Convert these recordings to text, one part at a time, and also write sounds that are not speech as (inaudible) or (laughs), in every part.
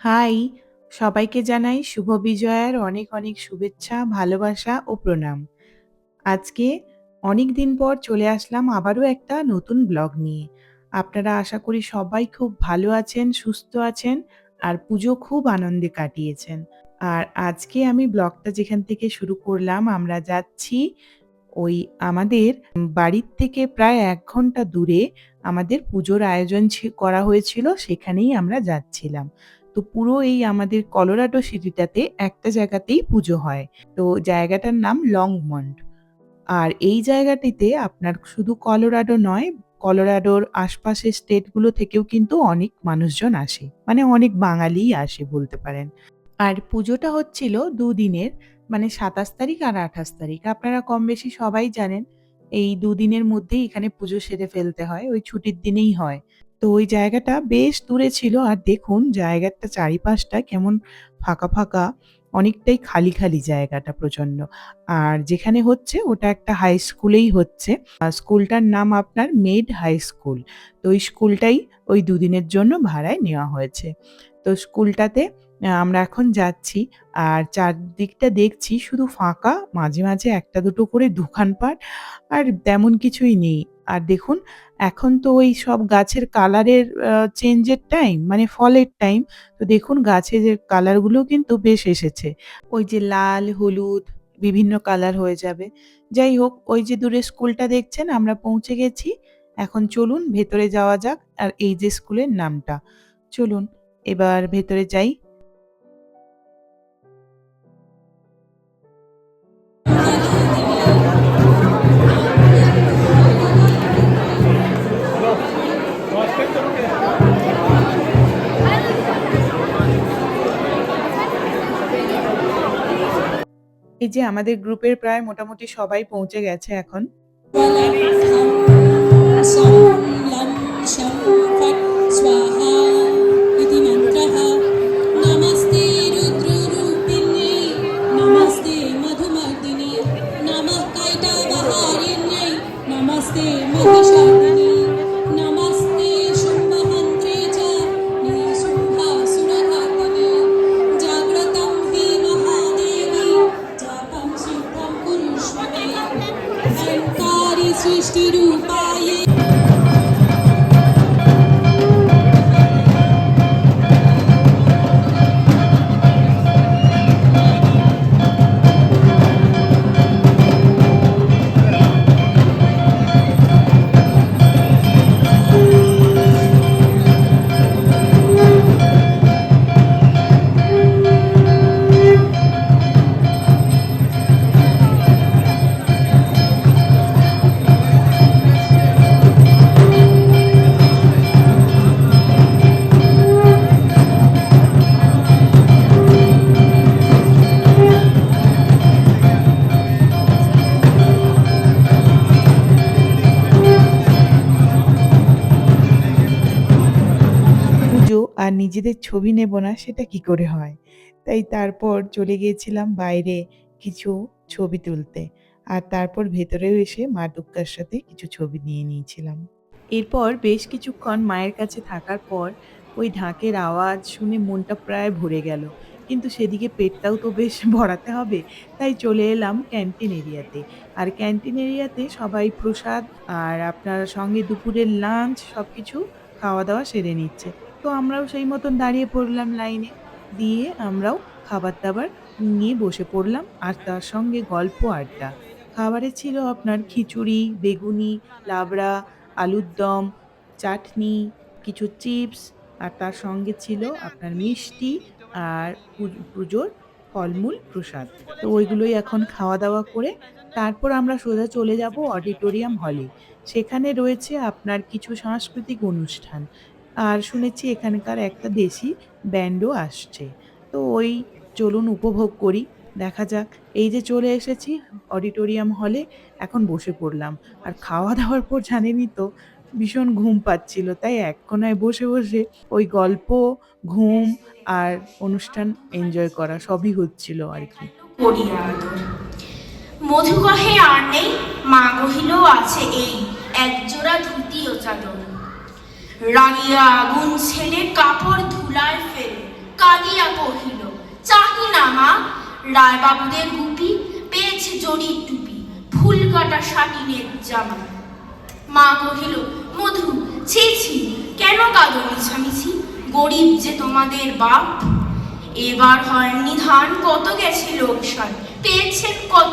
High! সবাইকে জানাই শুভ বিজয়ার অনেক, অনেক শুভেচ্ছা, ভালোবাসা ও প্রণাম। আজকে অনেক দিন পর চলে আসলাম আবারও একটা নতুন ব্লগ নিয়ে। আপনারা আশা করি সবাই খুব ভালো আছেন, সুস্থ আছেন আর পুজো খুব আনন্দে কাটিয়েছেন। আর আজকে আমি ব্লগটা যেখান থেকে শুরু করলাম, আমরা যাচ্ছি ওই আমাদের বাড়ির থেকে প্রায় এক ঘণ্টা দূরে আমাদের পুজোর আয়োজন করা হয়েছিল, সেখানেই আমরা যাচ্ছিলাম। তো পুরো এই আমাদের কলোরাডো সিটিটাতে একটা জায়গাতেই পুজো হয়। তো জায়গাটার নাম লংমন্ট। আর এই জায়গাটিতে আপনার শুধু কলোরাডো নয়, কলোরাডোর আশপাশের স্টেটগুলো থেকেও কিন্তু অনেক মানুষজন আসে। মানে অনেক বাঙালিই আসে বলতে পারেন। আর পুজোটা হচ্ছিল দুদিনের মানে ২৭ তারিখ আর ২৮ তারিখ। আপনারা কম বেশি সবাই জানেন এই দুদিনের মধ্যেই এখানে পুজো সেরে ফেলতে হয়। ওই ছুটির দিনেই হয়। তো ওই জায়গাটা বেশ দূরে ছিল আর দেখুন জায়গাটা চারিপাশটা কেমন ফাঁকা, ফাঁকা অনেকটাই খালি, খালি জায়গাটা প্রচণ্ড। আর যেখানে হচ্ছে ওটা একটা হাই স্কুলেই হচ্ছে। স্কুলটার নাম আপনার মেড হাই স্কুল। তো ওই স্কুলটাই ওই দুদিনের জন্য ভাড়ায় নেওয়া হয়েছে। তো স্কুলটাতে আমরা এখন যাচ্ছি। আর চারদিকটা দেখছি শুধু ফাঁকা, মাঝে, মাঝে একটা দুটো করে দোকানপাট আর তেমন কিছুই নেই। আর দেখুন এখন তো ওই সব গাছের কালারের চেঞ্জের টাইম মানে ফলের টাইম। তো দেখুন গাছের কালারগুলোও কিন্তু বেশ এসেছে। ওই যে লাল, হলুদ বিভিন্ন কালার হয়ে যাবে। যাই হোক ওই যে দূরে স্কুলটা দেখছেন আমরা পৌঁছে গেছি। এখন চলুন ভেতরে যাওয়া যাক। আর এই যে স্কুলের নামটা। চলুন এবার ভেতরে যাই। এই যে আমাদের গ্রুপের প্রায় মোটামুটি সবাই পৌঁছে গেছে এখন। নিজেদের ছবি নেব না, সেটা কি করে হয়? তাই তারপর চলে গিয়েছিলাম বাইরে কিছু ছবি তুলতে। আর তারপর ভেতরেও এসে মা দুর্গার সাথে কিছু ছবি নিয়ে নিয়েছিলাম। এরপর বেশ কিছুক্ষণ মায়ের কাছে থাকার পর ওই ঢাকের আওয়াজ শুনে মনটা প্রায় ভরে গেল। কিন্তু সেদিকে পেটটাও তো বেশ (laughs) ভরাতে হবে। তাই চলে এলাম ক্যান্টিন এরিয়াতে। আর ক্যান্টিন এরিয়াতে সবাই প্রসাদ আর আপনার সঙ্গে দুপুরের লাঞ্চ সব কিছু খাওয়া-দাওয়া সেরে নিচ্ছে। তো আমরাও সেই মতন দাঁড়িয়ে পড়লাম লাইনে। দিয়ে আমরাও খাবার-দাবার নিয়ে বসে পড়লাম আর তার সঙ্গে গল্প আড্ডা। খাবারে ছিল আপনার খিচুড়ি, বেগুনি, লাবড়া, আলুর দম, চাটনি, কিছু চিপস আর তার সঙ্গে ছিল আপনার মিষ্টি আর পুজোর ফলমূল প্রসাদ। তো ওইগুলোই এখন খাওয়া-দাওয়া করে তারপর আমরা সোজা চলে যাব অডিটোরিয়াম হলে। সেখানে রয়েছে আপনার কিছু সাংস্কৃতিক অনুষ্ঠান। আর শুনেছি এখানকার একটা দেশি ব্যান্ডও আসছে। তো ওই চলুন উপভোগ করি। দেখা যাক। এই যে চলে এসেছি অডিটোরিয়াম হলে, এখন বসে পড়লাম। আর খাওয়া-দাওয়ার পর জানেনই তো ভীষণ ঘুম পাচ্ছিল। তাই এক বসে, বসে ওই গল্প, ঘুম আর অনুষ্ঠান এনজয় করা সবই হচ্ছিল। করিয়া আদর মধু কহে আর নেই মা কহিল আছে এই একজোড়া ধুতি ও চাদর রাগিয়া আগুন ছেড়ে কাপড় ধুলায় ফেলে, কাঁদিয়া কহিল চাহি না মা, রায়বাবুদের গুপি পেয়েছে জরির টুপি, ফুল কাটা শাটিনের জামা। মা কহিল, মধু, ছি ছি, কেন কাঁদো মিছামিছি? গরিব যে তোমাদের বাপ। এবার হয়নি ধান কত গেছে লোকসান, পেয়েছেন কত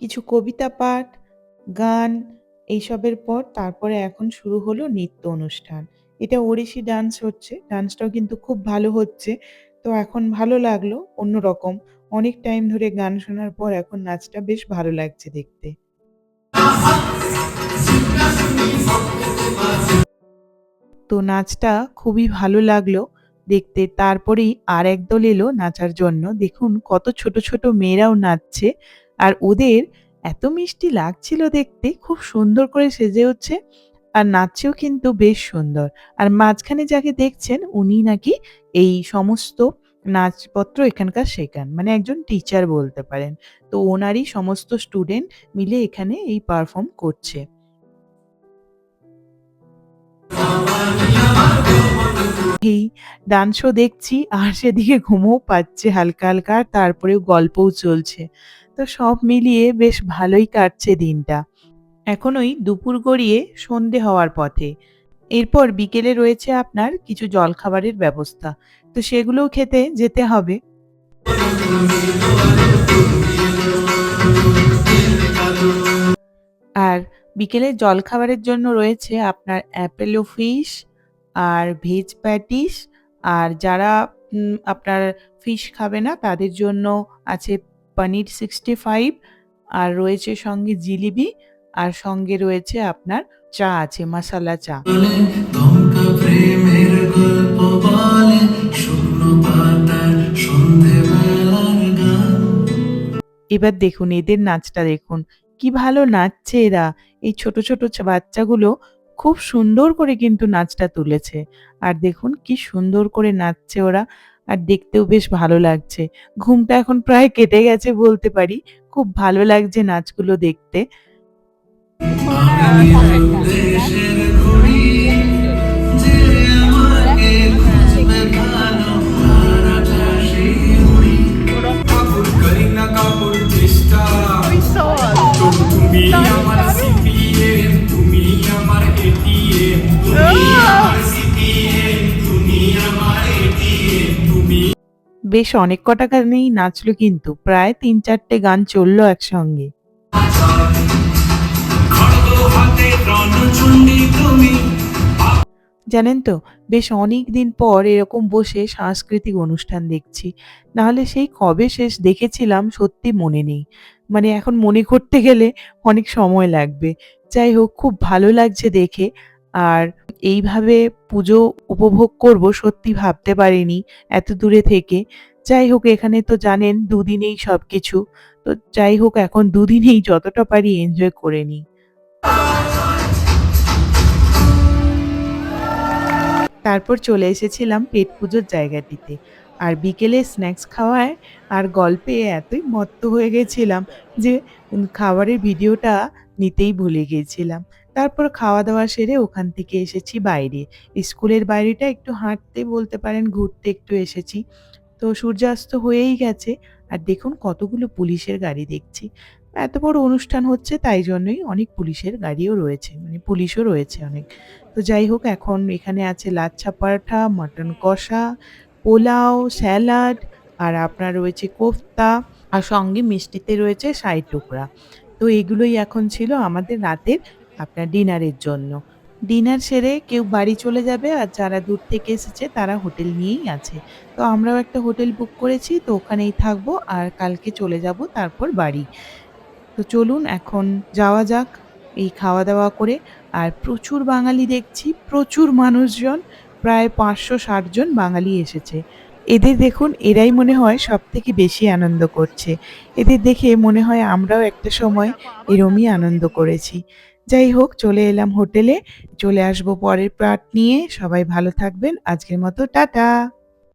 কিছু কবিতা পাঠ, গান, এইসবের পর তারপরে এখন শুরু হলো নৃত্য অনুষ্ঠান। এটা ওড়িশি ডান্স হচ্ছে ডান্সটাও কিন্তু খুব ভালো হচ্ছে। তো এখন ভালো লাগল অন্যরকম অনেক টাইম ধরে গান শোনার পর এখন নাচটা বেশ ভালো লাগছে দেখতে। তো নাচটা খুবই ভালো লাগল দেখতে। তারপরেই আর একদল এলো নাচার জন্য। দেখুন কত ছোট ছোট মেয়েরাও নাচছে। আর ওদের এত মিষ্টি লাগছিল দেখতে, খুব সুন্দর করে সেজে হচ্ছে আর নাচেও কিন্তু বেশ সুন্দর। আর মাঝখানে যাকে দেখছেন, উনি নাকি এই সমস্ত নাচপত্র এখানকার শেখান মানে একজন টিচার বলতে পারেন। তো ওনারই সমস্ত স্টুডেন্ট মিলে এখানে এই পারফর্ম করছে। এই ডান শো দেখছি, আর সেদিকে ঘুমও পাচ্ছে হালকা হালকা, আর তারপরেও গল্পও চলছে। তো সব মিলিয়ে বেশ ভালোই কাটছে দিনটা। এখন ওই দুপুর গড়িয়ে সন্ধে হওয়ার পথে। এরপর বিকেলে রয়েছে আপনার কিছু জলখাবারের ব্যবস্থা। তো সেগুলোও খেতে যেতে হবে। আর বিকেলে জলখাবারের জন্য রয়েছে আপনার অ্যাপেলো ফিশ আর ভেজ প্যাটিস আর যারা আপনার ফিশ খাবে না, তাদের জন্য আছে পনির সিক্সটি ফাইভ আর রয়েছে সঙ্গে জিলিবি আর সঙ্গে রয়েছে আপনার চা আছে মশালা চা। এবার দেখুন, এদের নাচটা দেখুন, কি ভালো নাচছে এরা। এই ছোট ছোট বাচ্চাগুলো খুব সুন্দর করে কিন্তু নাচটা তুলেছে। আর দেখুন কি সুন্দর করে নাচছে ওরা। আর দেখতেও বেশ ভালো লাগছে। ঘুমটা এখন প্রায় কেটে গেছে বলতে পারি। খুব ভালো লাগছে নাচগুলো দেখতে। বেশ অনেক কটা গানেই নাচলো কিন্তু, প্রায় তিন চারটে গান চলল একসঙ্গে। জানেন তো, বেশ অনেক দিন পর এরকম বসে সাংস্কৃতিক অনুষ্ঠান দেখছি। নাহলে সেই কবে শেষ দেখেছিলাম সত্যি মনে নেই। মানে এখন মনে করতে গেলে অনেক সময় লাগবে। যাই হোক, খুব ভালো লাগছে দেখে। আর এইভাবে পুজো উপভোগ করব, সত্যি ভাবতে পারিনি এত দূরে থেকে। যাই হোক, এখানে তো জানেন দুদিনেই সব কিছু তো যাই হোক, এখন দুদিনেই যতটা পারি এনজয় করে নিই। তারপর চলে এসেছিলাম পেট পুজোর জায়গাটিতে। আর বিকেলে স্ন্যাক্স খাওয়ায় আর গল্পে এতই মত্ত হয়ে গেছিলাম যে খাবারের ভিডিওটা নিতেই ভুলে গিয়েছিলাম তারপর খাওয়া দাওয়া সেরে ওখান থেকে এসেছি বাইরে। স্কুলের বাইরেটা একটু হাঁটতে বলতে পারেন, ঘুরতে একটু এসেছি। তো সূর্যাস্ত হয়েই গেছে। আর দেখুন কতগুলো পুলিশের গাড়ি দেখছি। এত বড় অনুষ্ঠান হচ্ছে তাই জন্যই অনেক পুলিশের গাড়িও রয়েছে মানে পুলিশও রয়েছে অনেক। তো যাই হোক, এখন এখানে আছে লাচ্ছা পরাঠা মটন কষা, পোলাও, স্যালাড, আর আপনার রয়েছে কোফতা, আর সঙ্গে মিষ্টিতে রয়েছে সাই টুকরা। তো এগুলোই এখন ছিল আমাদের রাতের আপনার ডিনারের জন্য। ডিনার সেরে কেউ বাড়ি চলে যাবে আর যারা দূর থেকে এসেছে তারা হোটেল নিয়েই আছে। তো আমরাও একটা হোটেল বুক করেছি, তো ওখানেই থাকব আর কালকে চলে যাব তারপর বাড়ি। তো চলুন এখন যাওয়া যাক এই খাওয়া দাওয়া করে। আর প্রচুর বাঙালি দেখছি, প্রচুর মানুষজন, প্রায় পাঁচশো ষাট জন বাঙালি এসেছে। এদের দেখুন, এরাই মনে হয় সব থেকে বেশি আনন্দ করছে। এদের দেখে মনে হয় আমরাও একটা সময় এরমই আনন্দ করেছি। যাই হোক, চলে এলাম হোটেলে। চলে আসব পরের পার্ট নিয়ে। সবাই ভালো থাকবেন। আজকের মতো টাটা।